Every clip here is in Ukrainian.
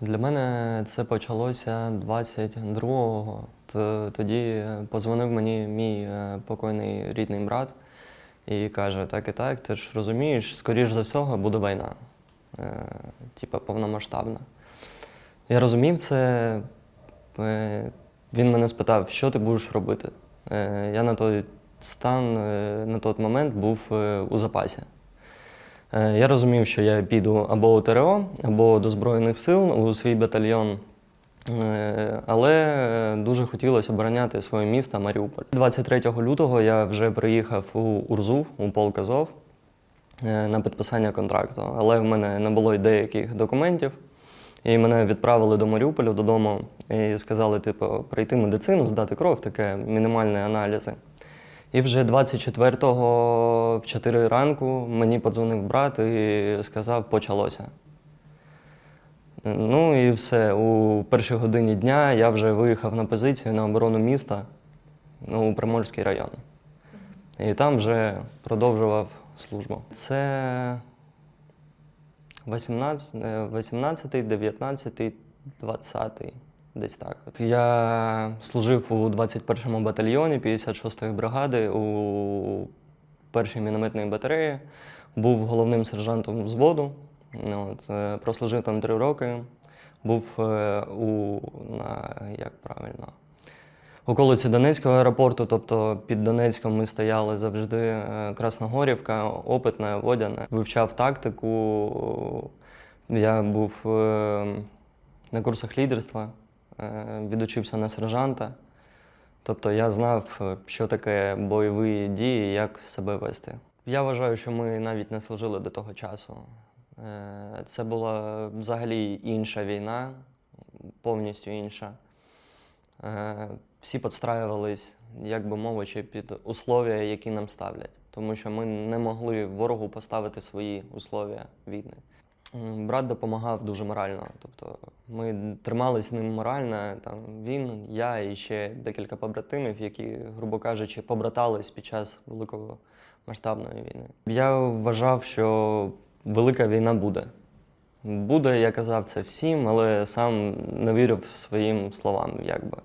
Для мене це почалося 22-го. Тоді позвонив мені мій е, покойний рідний брат і каже: так і так, ти ж розумієш, скоріш за всього буде війна, е, типа повномасштабна. Я розумів це. е, Він мене спитав, що ти будеш робити. Я на той стан, на той момент був у запасі. Е, Я розумів, що я піду або у ТРО, або до Збройних сил у свій батальйон. Е, Але е, дуже хотілося обороняти своє місто Маріуполь. 23 лютого я вже приїхав у Урзув, у полк Азов на підписання контракту. Але в мене не було деяких документів. І мене відправили до Маріуполя додому і сказали, типу, пройти медицину, здати кров, таке мінімальні аналізи. І вже 24-го в 4 ранку мені подзвонив брат і сказав, почалося. Ну і все. У першій годині дня я вже виїхав на позицію на оборону міста ну, у Приморський район. І там вже продовжував службу. Це 18, е, 18 19, 20, десь так. Я служив у 21-му батальйоні 56-ї бригади у першій мінометній батареї, був головним сержантом взводу. От, е, прослужив там три роки. Був е, у на, як правильно, околиці Донецького аеропорту, тобто під Донецьком ми стояли завжди е, Красногорівка, опитне, водяне. Вивчав тактику. Я був на курсах лідерства, відучився на сержанта. Тобто я знав, е, що таке бойові дії, як себе вести. Я вважаю, що ми навіть не служили до того часу. Е, Це була взагалі інша війна, повністю інша. Е, Всі підстраювались, як би мовичи, під условия, які нам ставлять. Тому що ми не могли ворогу поставити свої условия війни. Брат допомагав дуже морально. Тобто ми тримались з ним морально. Там він, я і ще декілька побратимів, які, грубо кажучи, побратались під час великого масштабної війни. Я вважав, що велика війна буде. Буде, я казав це всім, але сам не вірив своїм словам, якби.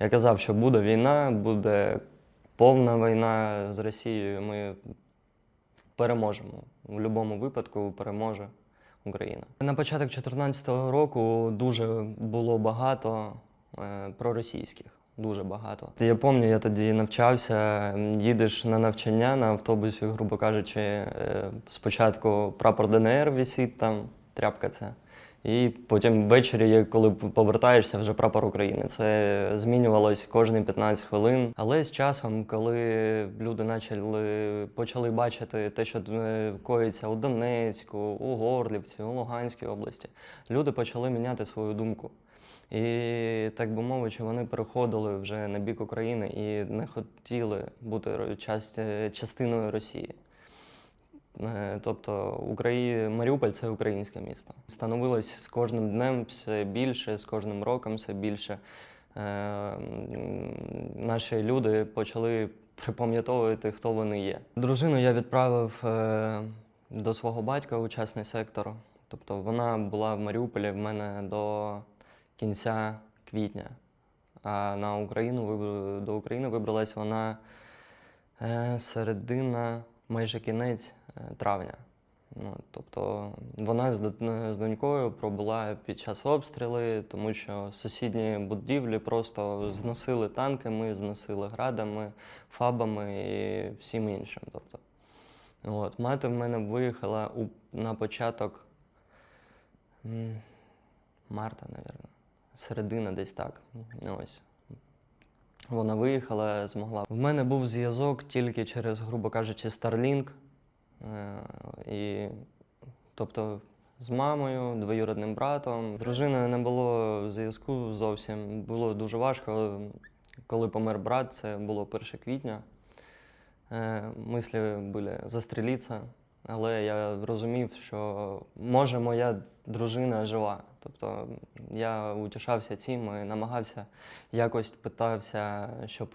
Я казав, що буде війна, буде повна війна з Росією. Ми переможемо. У будь-якому випадку переможе Україна. На початок 2014 року дуже було багато е, проросійських. Дуже багато. Я пам'ятаю, я тоді навчався, їдеш на навчання на автобусі, грубо кажучи, е, спочатку прапор ДНР висить там, тряпка це. І потім ввечері, коли повертаєшся, вже прапор України. Це змінювалось кожні 15 хвилин. Але з часом, коли люди почали, почали бачити те, що е, коїться у Донецьку, у Горлівці, у Луганській області, люди почали міняти свою думку. І так би мовити, вони переходили вже на бік України і не хотіли бути ро- частиною Росії. Е, Тобто Украї... Маріуполь це українське місто. Становилось з кожним днем все більше, з кожним роком все більше. Е, Наші люди почали припам'ятовувати, хто вони є. Дружину я відправив е, до свого батька у частний сектор. Тобто вона була в Маріуполі в мене до кінця квітня. А на Україну до України вибралась вона середина, майже кінець травня. Ну, тобто вона з, з донькою пробула під час обстріли, тому що сусідні будівлі просто зносили танками, зносили градами, фабами і всім іншим. Тобто. От. Мати в мене виїхала у, на початок марта, мабуть. Середина десь так. Ось. Вона виїхала, змогла. В мене був зв'язок тільки через, грубо кажучи, Starlink. Е, І, тобто з мамою, двоюродним братом. З дружиною не було зв'язку зовсім. Було дуже важко. Коли помер брат, це було 1 квітня. Е, Мислі були застрілитися, але я розумів, що може моя дружина жива. Тобто я утішався цим і намагався якось питався, щоб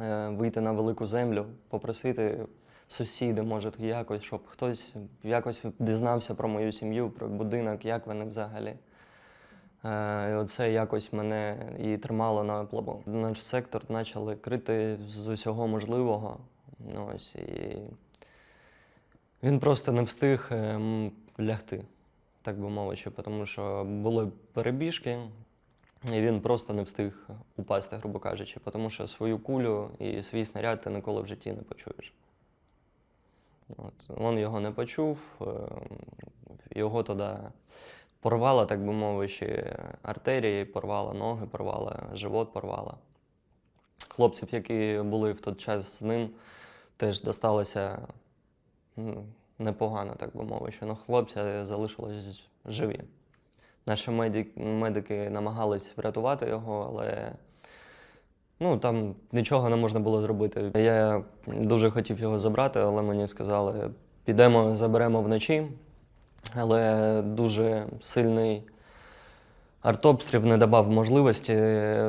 е, вийти на велику землю, попросити сусіди, може, якось, щоб хтось якось дізнався про мою сім'ю, про будинок, як вони взагалі. Е, І оце якось мене і тримало на плаву. Наш сектор почали крити з усього можливого. Ось, і він просто не встиг ем, лягти, так би мовити, тому що були перебіжки, і він просто не встиг упасти, грубо кажучи, тому що свою кулю і свій снаряд ти ніколи в житті не почуєш. От. Він його не почув, ем, його тоді порвало, так би мовити, артерії, порвало ноги, порвало живот, порвало. Хлопців, які були в той час з ним, теж досталося м, непогано, так би мовити. Ну, хлопці залишились живі. Наші медики намагались врятувати його, але ну, там нічого не можна було зробити. Я дуже хотів його забрати, але мені сказали, підемо, заберемо вночі. Але дуже сильний артобстріл не давав можливості,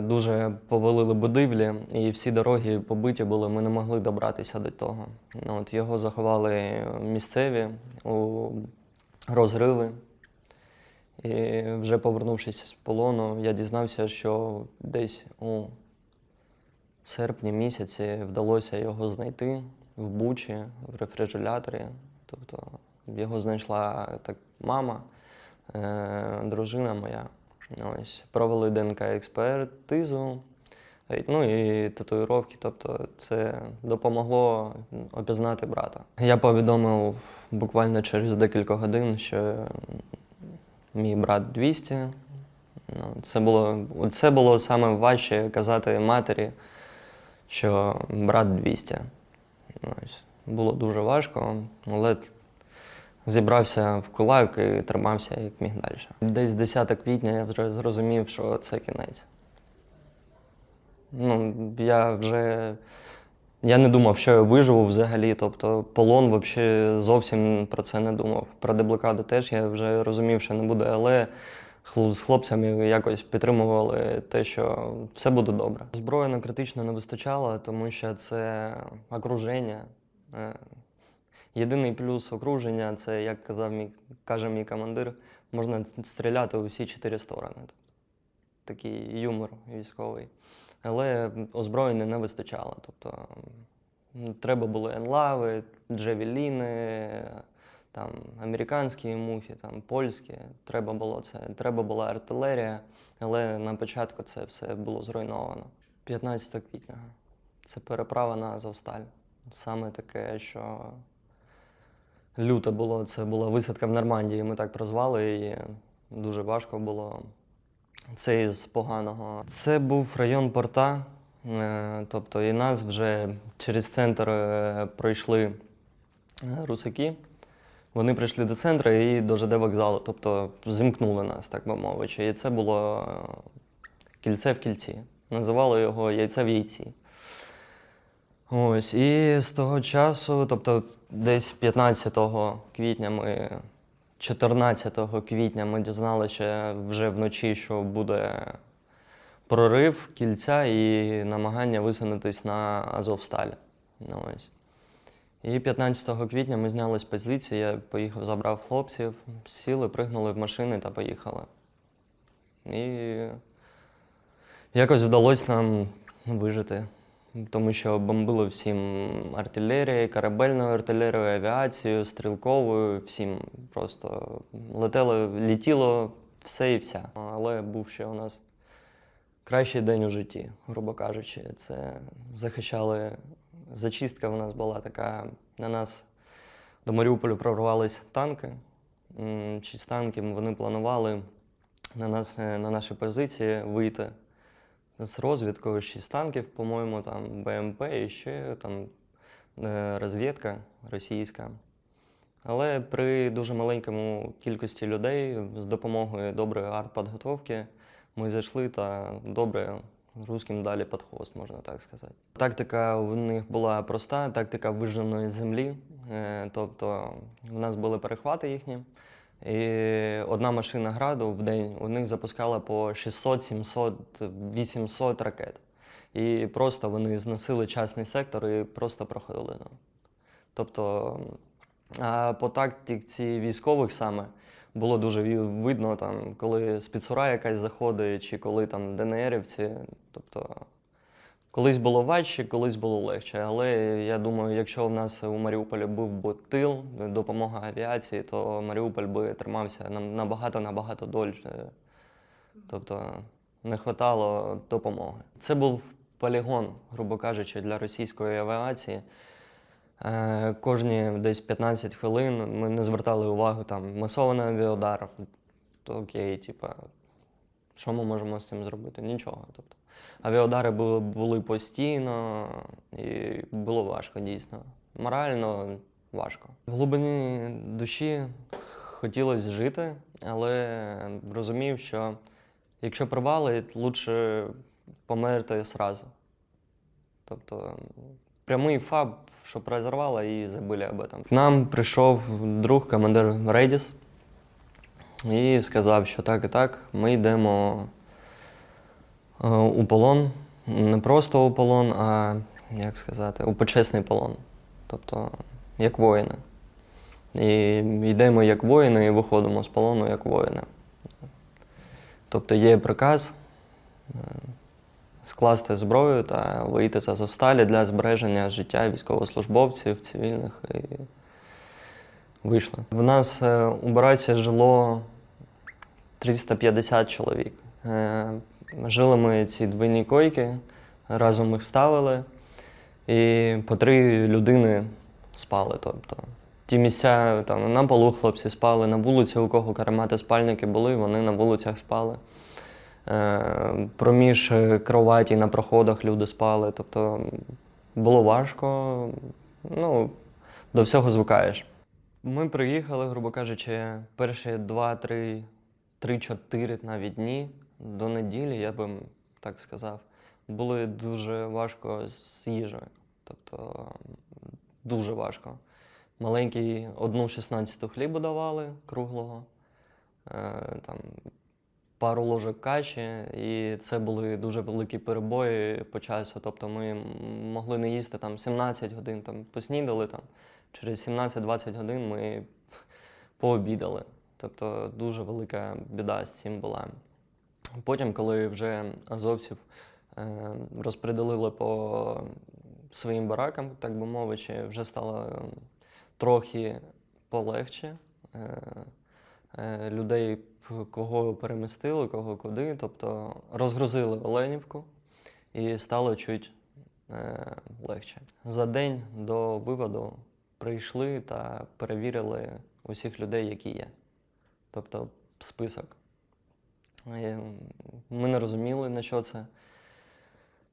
дуже повалили будівлі, і всі дороги побиті були, ми не могли добратися до того. Ну, От його заховали місцеві у розриви. І вже повернувшись з полону, я дізнався, що десь у серпні місяці вдалося його знайти в Бучі, в рефрижераторі. Тобто його знайшла так мама, е, дружина моя. Ось, провели ДНК-експертизу, ну і татуїровки. Тобто це допомогло опізнати брата. Я повідомив буквально через декілька годин, що мій брат 200. Ну, Це було, це було саме важче казати матері, що брат 200. Ось. Було дуже важко, але зібрався в кулак і тримався як міг далі. Десь 10 квітня я вже зрозумів, що це кінець. Ну, я вже я не думав, що я виживу взагалі. Тобто полон взагалі зовсім про це не думав. Про деблокаду теж я вже розумів, що не буде, але з хлопцями якось підтримували те, що все буде добре. Зброї на критично не вистачало, тому що це окруження. Е, Єдиний плюс окруження це, як казав мій, каже мій командир, можна стріляти у всі чотири сторони. Такий юмор військовий. Але озброєння не вистачало. Тобто треба були енлави, джевеліни, там, американські мухи, там, польські. Треба було це. Треба була артилерія, але на початку це все було зруйновано. 15 квітня. Це переправа на Азовсталь. Саме таке, що люто було. Це була висадка в Нормандії, ми так прозвали її. Дуже важко було. Це із поганого. Це був район порта, е, тобто і нас вже через центр е, пройшли е, русаки. Вони прийшли до центру і до ЖД вокзалу, тобто зімкнули нас, так би мовити. І це було е, кільце в кільці. Називали його яйце в яйці. Ось, і з того часу, тобто десь 15 квітня ми 14 квітня ми дізналися вже вночі, що буде прорив кільця і намагання висунутись на Азовсталь. Ось. І 15 квітня ми зняли з позиції, я поїхав, забрав хлопців, сіли, пригнули в машини та поїхали. І якось вдалося нам вижити. Тому що бомбили всім артилерією, корабельною артилерією, авіацією, стрілковою, всім просто летело, літіло все і вся. Але був ще у нас кращий день у житті, грубо кажучи. Це захищали. Зачистка в нас була така. На нас до Маріуполя прорвались танки. Шість танків вони планували на нас, е, на наші позиції вийти з розвідкою шість танків, по-моєму, там БМП і ще там е, розвідка російська. Але при дуже маленькому кількості людей з допомогою доброї артподготовки ми зайшли та добре русським далі під хвост, можна так сказати. Тактика у них була проста, тактика вижженої землі. Е, Тобто в нас були перехвати їхні. І одна машина граду в день у них запускала по 600, 700, 800 ракет. І просто вони зносили частний сектор і просто проходили. Ну. Тобто, а по тактиці військових саме, було дуже видно, там, коли спецура якась заходить, чи коли там ДНРівці. Тобто, колись було важче, колись було легше. Але я думаю, якщо в нас у Маріуполі був би тил, допомога авіації, то Маріуполь би тримався набагато-набагато дольше. Тобто не вистачало допомоги. Це був полігон, грубо кажучи, для російської авіації. Е, Кожні десь 15 хвилин ми не звертали увагу там масований авіаудар. То окей, типа, що ми можемо з цим зробити? Нічого. Тобто, авіаудари були, були постійно, і було важко дійсно. Морально важко. В глибині душі хотілося жити, але розумів, що якщо провалить, лучше померти зразу. Тобто прямий фаб, щоб розірвало, і забили об этом. К нам прийшов друг, командир Рейдіс, і сказав, що так і так, ми йдемо е, у полон. Не просто у полон, а як сказати, у почесний полон. Тобто, як воїни. І йдемо як воїни і виходимо з полону як воїни. Тобто є приказ е, скласти зброю та вийти з Азовсталі для збереження життя військовослужбовців, цивільних і вийшли. В нас е, у Бараці жило 350 чоловік. Е, Жили ми ці двійні койки, разом їх ставили, і по три людини спали. Тобто. Ті місця там, на полу хлопці спали, на вулиці, у кого каремати спальники були, вони на вулицях спали. Е, Проміж кроваті на проходах люди спали. Тобто було важко. Ну, до всього звикаєш. Ми приїхали, грубо кажучи, перші два-три, три-чотири навіть дні до неділі, я би так сказав, були дуже важко з їжею. Тобто дуже важко. Маленький одну шістнадцяту хлібу давали круглого, е, там, пару ложок каші, і це були дуже великі перебої по часу. Тобто ми могли не їсти там 17 годин, там, поснідали там. Через 17-20 годин ми пообідали. Тобто дуже велика біда з цим була. Потім, коли вже азовців е, розпределили по своїм баракам, так би мовити, вже стало е, трохи полегше. Е, людей, кого перемістили, кого куди, тобто розгрузили Оленівку і стало чуть е, легше. За день до виводу прийшли та перевірили усіх людей, які є. Тобто список. Е, Ми не розуміли, на що це.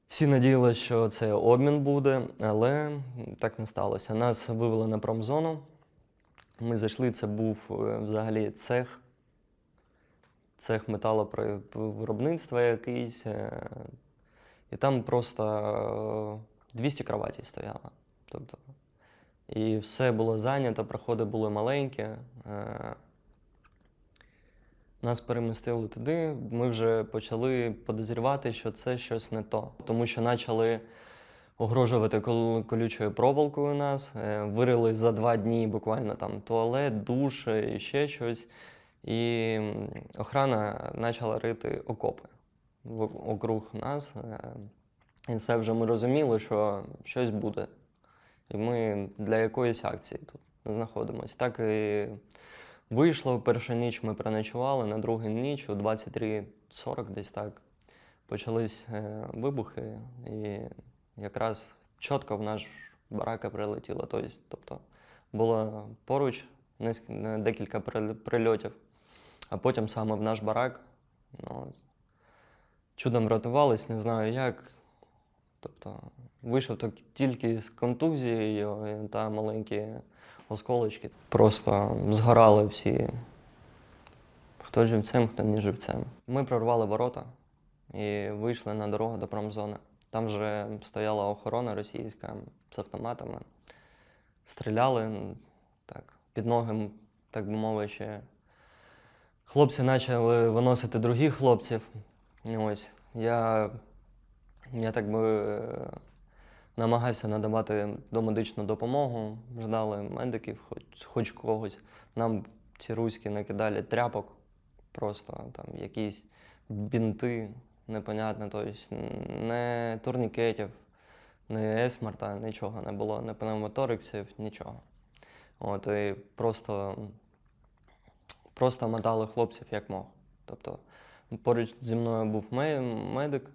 Всі надіялися, що це обмін буде, але так не сталося. Нас вивели на промзону. Ми зайшли, це був е, взагалі цех, цех металовиробництва якийсь. е, І там просто е, 200 кроватей стояло. Тобто, і все було зайнято, проходи були маленькі. е, Нас перемістили туди, ми вже почали подозрівати, що це щось не то. Тому що почали огрожувати кол- колючою проволокою нас, е, вирили за два дні буквально там туалет, душ е, і ще щось. І охрана почала рити окопи округ нас. е, І це вже ми розуміли, що щось буде. І ми для якоїсь акції тут знаходимося. Так і вийшло. Першу ніч ми переночували, на другу ніч о 23.40 десь так почались вибухи, і якраз чітко в наш барака прилетіло. Тобто, тобто було поруч декілька прильотів, а потім саме в наш барак. Ну, чудом врятувались, не знаю як. Тобто вийшов тільки з контузією та маленькі осколочки. Просто згорали всі. Хто живцем, хто не живцем. Ми прорвали ворота і вийшли на дорогу до промзони. Там вже стояла охорона російська з автоматами. Стріляли так, під ноги, так би мовити. Хлопці почали виносити других хлопців. Ось. Я, я так би е, намагався надавати домедичну допомогу, ждали медиків, хоч, хоч когось. Нам ці руські накидали тряпок, просто там якісь бінти, непонятно, тобто не турнікетів, не есмарта, нічого не було, не пневмоториксів, нічого. От, і просто, просто мотали хлопців як мог. Тобто поруч зі мною був медик,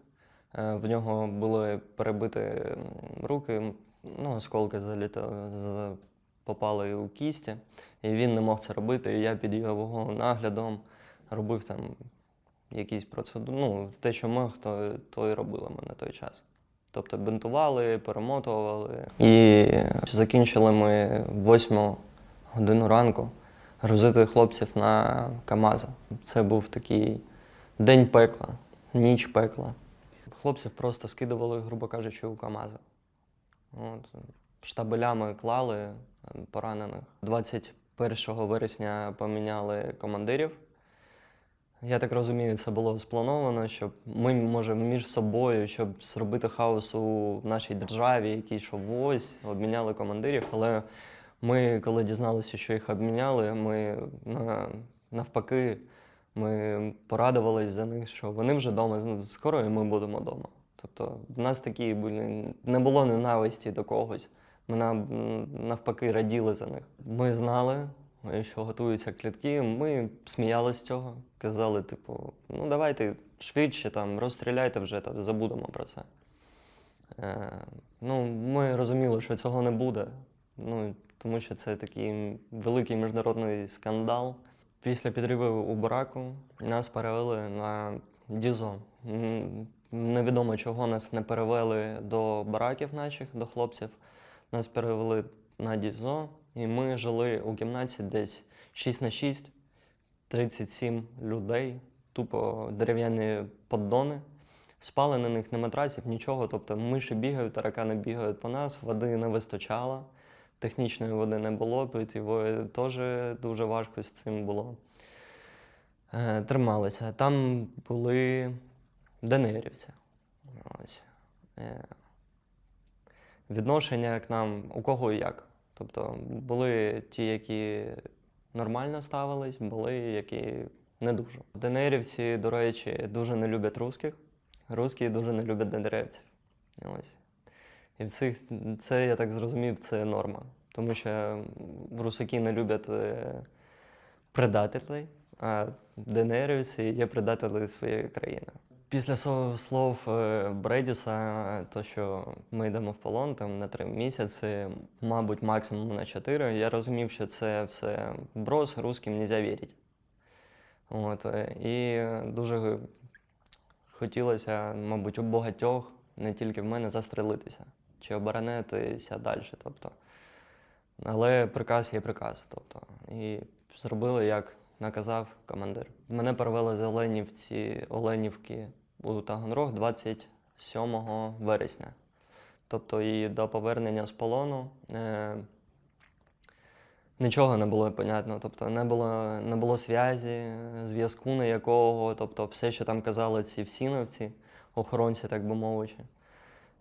е, в нього були перебиті руки, ну, осколки залітали, попали у кісті, і він не мог це робити. І я під його наглядом робив там якісь процедури. Ну, те, що мог, то, то і робили ми на той час. Тобто бинтували, перемотували. І закінчили ми восьму годину ранку грузити хлопців на КАМАЗи. Це був такий день пекла, ніч пекла. Хлопців просто скидували, грубо кажучи, у КАМАЗи. От, штабелями клали поранених. 21 вересня поміняли командирів. Я так розумію, це було сплановано, щоб ми, може, між собою, щоб зробити хаос у нашій державі, який що ось, обміняли командирів. Але ми, коли дізналися, що їх обміняли, ми на- навпаки ми порадувались за них, що вони вже вдома, скоро і ми будемо вдома. Тобто в нас такі були, не було ненависті до когось. Ми нав- навпаки раділи за них. Ми знали, що готуються клітки. Ми сміялися з цього, казали, типу, ну давайте швидше там розстріляйте вже та забудемо про це. Е, ну, ми розуміли, що цього не буде. Ну, тому що це такий великий міжнародний скандал. Після підриву у бараку нас перевели на Дізо. Невідомо, чого нас не перевели до бараків наших, до хлопців. Нас перевели на Дізо, і ми жили у кімнаті десь 6 на 6, 37 людей, тупо дерев'яні поддони. Спали на них на матрасів, нічого. Тобто миші бігають, таракани бігають по нас, води не вистачало, технічної води не було, питьової теж дуже важко з цим було. Е, Трималися. Там були ДНРівці. Ось. Е, Відношення к нам у кого і як. Тобто були ті, які нормально ставились, були, які не дуже. ДНРівці, до речі, дуже не люблять русських. Русські дуже не люблять ДНРівців. Ось. І в цих, це, я так зрозумів, це норма. Тому що русаки не люблять е, предателей, а ДНРівці є предателі своєї країни. Після слов е, Бредіса, то що ми йдемо в полон там на три місяці, мабуть, максимум на чотири, я розумів, що це все брос, русським не можна вірити. От, е, і дуже хотілося, мабуть, у багатьох, не тільки в мене, застрелитися чи оборонитися далі. Тобто. Але приказ є приказ. Тобто. І зробили, як наказав командир. Мене перевели з Оленівці, Оленівки у Таганрог 27 вересня. Тобто і до повернення з полону е, нічого не було понятно. Тобто не було, не було зв'язі, зв'язку ніякого. Тобто все, що там казали ці всіновці, охоронці, так би мовити.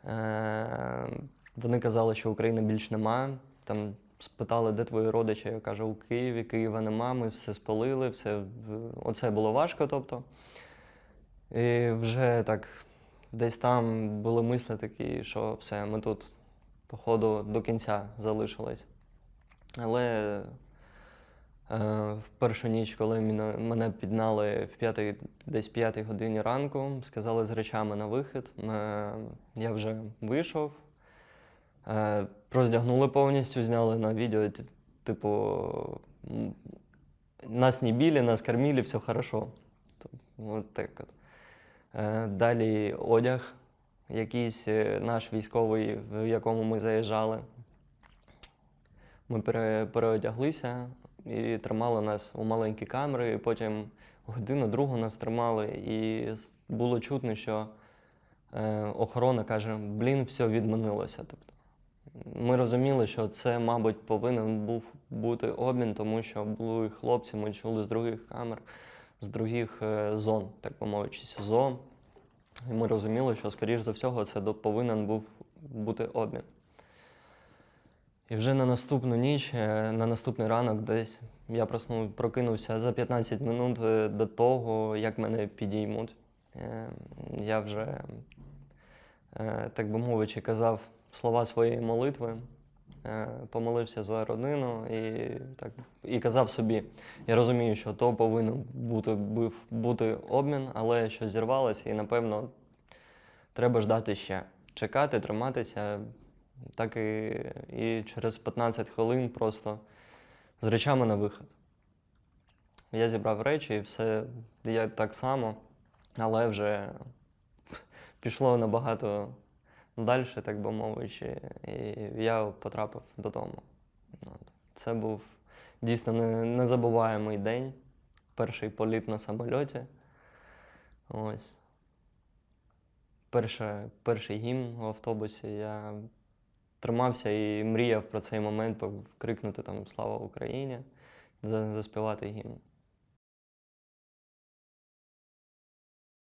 Е, вони казали, що України більш немає. Там спитали, де твої родичі. Я кажу, у Києві, Києва нема, ми все спалили, все. Оце було важко. Тобто. І вже так десь там були мисли такі, що все, ми тут, походу, до кінця залишились. Але е, в першу ніч, коли мене, піднали в п'ятій, десь п'ятій годині ранку, сказали з речами на вихід. Е, я вже вийшов, е, роздягнули повністю, зняли на відео, типу, нас не били, нас кормили, все хорошо. От так от. Е, Далі одяг, якийсь е, наш військовий, в якому ми заїжджали. Ми переодяглися і тримали нас у маленькій камері. І потім годину другу нас тримали, і було чутно, що е, охорона каже: блін, все відмінилося. Тобто, ми розуміли, що це, мабуть, повинен був бути обмін, тому що були хлопці, ми чули з других камер, з других е, зон, так би мовити, СІЗО. І ми розуміли, що, скоріш за всього, це повинен був бути обмін. І вже на наступну ніч, е, на наступний ранок, десь я проснув, прокинувся за 15 минут е, до того, як мене підіймуть. Я вже, так би мовичи, казав слова своєї молитви, помолився за родину і, так, і казав собі, я розумію, що то повинен бути, бути обмін, але щось зірвалося, і напевно треба ждати ще. Чекати, триматися. Так і, і через 15 хвилин просто з речами на вихід. Я зібрав речі і все, я так само, але вже пішло набагато далі, так би мовити, і я потрапив додому. Це був дійсно незабуваємий день. Перший політ на самольоті. Ось. Перше, перший гімн в автобусі. Я тримався і мріяв про цей момент крикнути там Слава Україні, заспівати гімн.